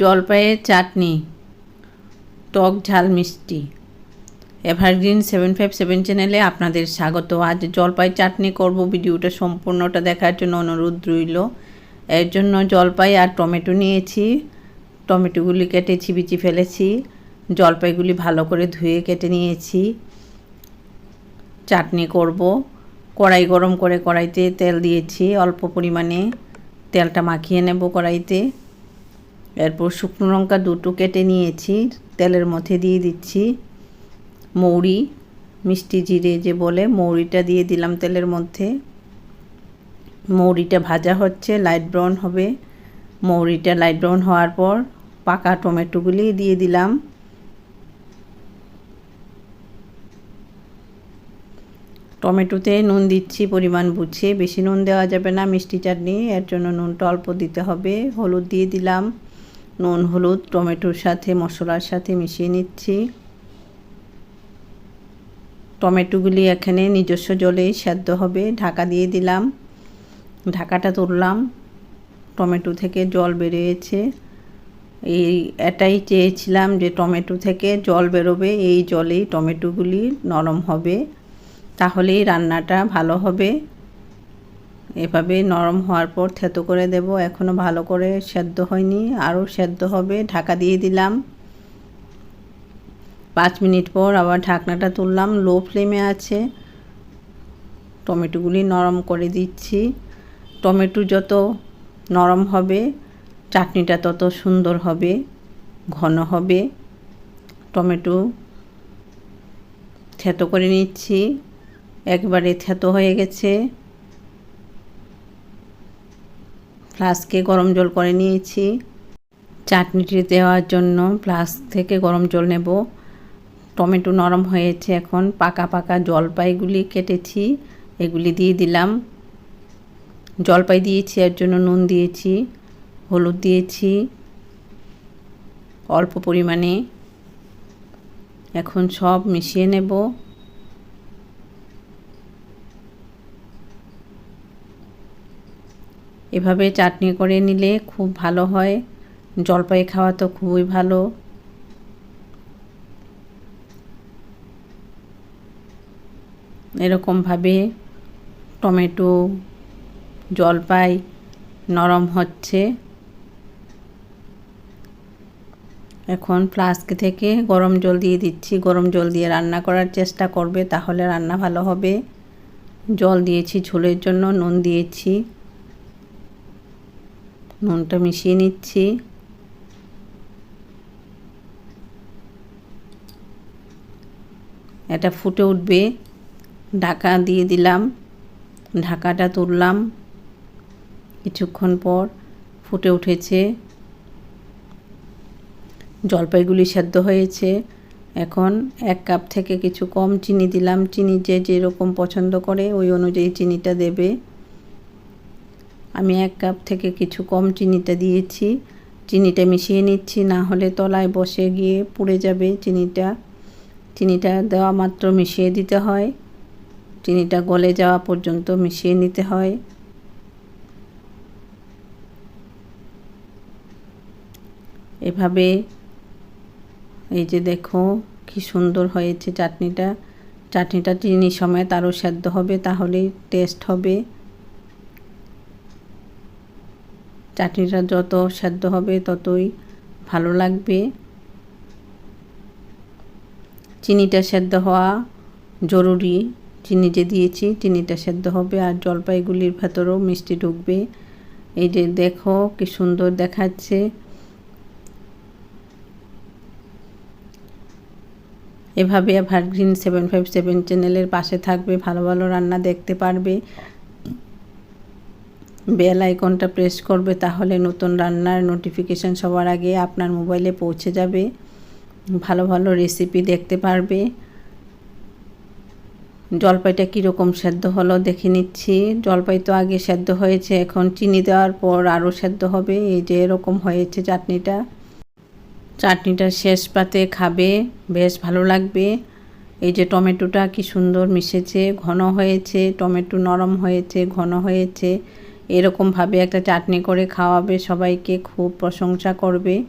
জলপাইয়ের চাটনি, টক ঝাল মিষ্টি। এভারগ্রিন সেভেন ফাইভ সেভেন চ্যানেলে আপনাদের স্বাগত। আজ জলপাই চাটনি করব। ভিডিওটা সম্পূর্ণটা দেখার জন্য অনুরোধ রইল। এর জন্য জলপাই আর টমেটো নিয়েছি। টমেটোগুলি কেটে চিবিচি ফেলেছি। জলপাইগুলি ভালো করে ধুয়ে কেটে নিয়েছি। চাটনি করব। কড়াই গরম করে কড়াইতে তেল দিয়েছি। অল্প পরিমাণে তেলটা মাখিয়ে নেব কড়াইতে। এরপর শুকনো লঙ্কা দুটো কেটে নিয়েছি, তেলের মধ্যে দিয়ে দিচ্ছি। মৌরি, মিষ্টি জিরে যে বলে, মৌরিটা দিয়ে দিলাম তেলের মধ্যে। মৌরিটা ভাজা হচ্ছে, লাইট ব্রাউন হবে। মৌরিটা লাইট ব্রাউন হওয়ার পর পাকা টমেটোগুলি দিয়ে দিলাম। টমেটোতে নুন দিচ্ছি পরিমাণ বুঝে, বেশি নুন দেওয়া যাবে না মিষ্টি চাটনি, এর জন্য নুনটা অল্প দিতে হবে। হলুদ দিয়ে দিলাম। নুন, হলুদ, টমেটোর সাথে, মশলার সাথে মিশিয়ে নিচ্ছি। টমেটোগুলি এখানে নিজস্ব জলেই সেদ্ধ হবে, ঢাকা দিয়ে দিলাম। ঢাকাটা তুললাম। টমেটো থেকে জল বেরিয়েছে। এই, এটাই চেয়েছিলাম যে টমেটো থেকে জল বেরোবে, এই জলেই টমেটোগুলি নরম হবে। তাহলেই রান্নাটা ভালো হবে। এভাবে নরম হওয়ার পর থেতো করে দেব। এখনও ভালো করে সেদ্ধ হয়নি। আরও সেদ্ধ হবে। ঢাকা দিয়ে দিলাম। পাঁচ মিনিট পর আবার ঢাকনাটা তুললাম। লো ফ্লেমে আছে। টমেটোগুলি নরম করে দিচ্ছি। টমেটো যত নরম হবে, চাটনিটা তত সুন্দর হবে, ঘন হবে। টমেটো থেতো করে নিচ্ছি। একবারে থেতো হয়ে গেছে। ফ্লাস্কে গরম জল করে নিয়েছি। চাটনিটি দেওয়ার জন্য ফ্লাস্ক থেকে গরম জল নেব। টমেটো নরম হয়েছে এখন, পাকা পাকা জলপাইগুলি কেটেছি, এগুলি দিয়ে দিলাম। জলপাই দিয়েছি, এর জন্য নুন দিয়েছি, হলুদ দিয়েছি, অল্প পরিমাণে। এখন সব মিশিয়ে নেব। এভাবে চাটনি করে নিলে খুব ভালো হয়। জলপাই খাওয়া তো খুবই ভালো। এরকমভাবে টমেটো, জলপাই নরম হচ্ছে। এখন ফ্লাস্ক থেকে গরম জল দিয়ে দিচ্ছি। গরম জল দিয়ে রান্না করার চেষ্টা করবে, তাহলে রান্না ভালো হবে। জল দিয়েছি ঝোলের জন্য, নুন দিয়েছি। নুনটা মিশিয়ে নিচ্ছি। এটা ফুটে উঠবে। ঢাকা দিয়ে দিলাম। ঢাকাটা তুললাম। কিছুক্ষণ পর ফুটে উঠেছে। জলপাইগুলি সেদ্ধ হয়েছে। এখন এক কাপ থেকে কিছু কম চিনি দিলাম। চিনি যে যেরকম পছন্দ করে, ওই অনুযায়ী চিনিটা দেবে। আমি এক কাপ থেকে কিছু কম চিনিটা দিয়েছি। চিনিটা মিশিয়ে নিচ্ছি, না হলে তলায় বসে গিয়ে পুড়ে যাবে চিনিটা। চিনিটা দেওয়া মাত্র মিশিয়ে দিতে হয়। চিনিটা গলে যাওয়া পর্যন্ত মিশিয়ে নিতে হয়। এভাবে এই যে দেখো কি সুন্দর হয়েছে চাটনিটা। চাটনিটা চিনি সময় আরও সেদ্ধ হবে, তাহলেই টেস্ট হবে। চাটনিটা যত সেদ্ধ হবে ততই ভালো লাগবে। চিনিটা সেদ্ধ হওয়া জরুরি। চিনি যে দিয়েছি, চিনিটা সেদ্ধ হবে আর জলপাইগুলির ভেতরেও মিষ্টি ঢুকবে। এই যে দেখো কি সুন্দর দেখাচ্ছে। এভাবে ভার্গ্রিন সেভেন ফাইভ সেভেন চ্যানেলের পাশে থাকবে, ভালো ভালো রান্না দেখতে পারবে। বেল আইকনটা প্রেস করবে তাহলে নতুন রান্নার নোটিফিকেশান সবার আগে আপনার মোবাইলে পৌঁছে যাবে। ভালো ভালো রেসিপি দেখতে পারবে। জলপাইটা কীরকম সেদ্ধ হলো দেখে নিচ্ছি। জলপাই তো আগে সেদ্ধ হয়েছে, এখন চিনি দেওয়ার পর আরও সেদ্ধ হবে। এই যে এরকম হয়েছে চাটনিটা। চাটনিটা শেষ পাতে খাবে, বেশ ভালো লাগবে। এই যে টমেটোটা কি সুন্দর মিশেছে, ঘন হয়েছে, টমেটো নরম হয়েছে, ঘন হয়েছে। এরকমভাবে একটা চাটনি করে খাওয়াবে, সবাইকে খুব প্রশংসা করবে।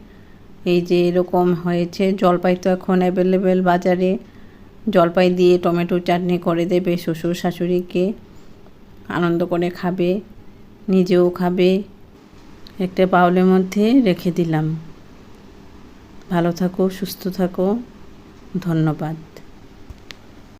এই যে এরকম হয়েছে, জলপাই তো এখন অ্যাভেলেবেল বাজারে। জলপাই দিয়ে টমেটো চাটনি করে দেবে শ্বশুর শাশুড়িকে। আনন্দ করে খাবে, নিজেও খাবে। একটা বাউলের মধ্যে রেখে দিলাম। ভালো থাকো, সুস্থ থাকো। ধন্যবাদ।